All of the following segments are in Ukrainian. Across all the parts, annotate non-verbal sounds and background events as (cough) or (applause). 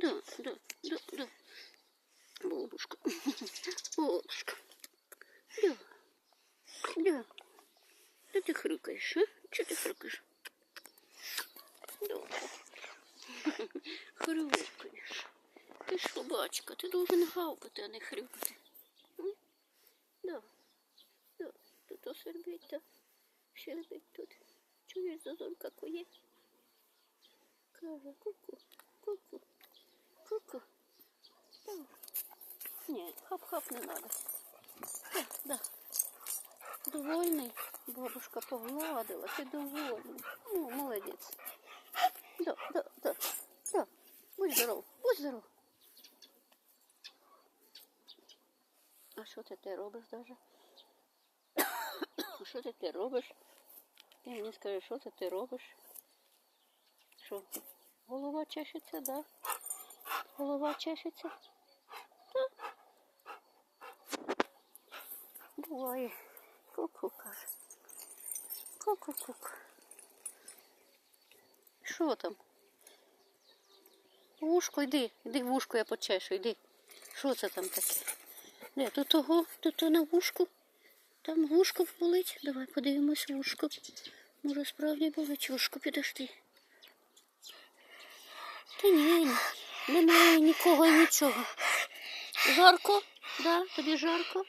Да, да, да, да. Бабушка. (laughs) Бабушка. Да. Да. Да ты хрюкаешь, а? Че ты хрюкаешь? Да. (laughs) Хрюкаєш. Ти ж собачка, ти должен гавкати, а не хрюкати. Да. Да. Тут то свербить, да? Свербить тут. Чуєш, зазорка кує? Каже, ку-ку, ку-ку, Ні, хап-хап не надо. Да, да. Довольний? Бабушка погладила, ти довольний. Ну, молодець. Да, да, да, да. Будь здоров, будь здоров. А що ти ти робиш даже? (coughs) Що ти ти робиш? Ти мені скажи, що це ти робиш? Що? Голова чешеться, да? Голова чешеться? Буває. Ку-ку каже. Ку-ку-ку. Що там? Вушко, йди, йди вушко, я почешу, йди. Що це там таке? Де, тут того, тут на вушку. Там вушко болить. Давай подивимось вушко. Може справді болить вушко, підожди. Та ні, немає нікого і нічого. Жарко? Да? Тобі жарко?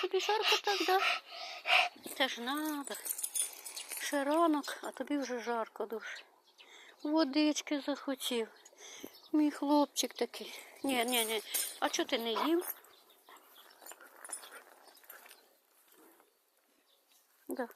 Тобі жарко так, да? Це ж надо. Ще ранок, а тобі вже жарко дуже. Водички захотів. Мій хлопчик такий. Ні, ні, ні. А чого ти не їв? Да.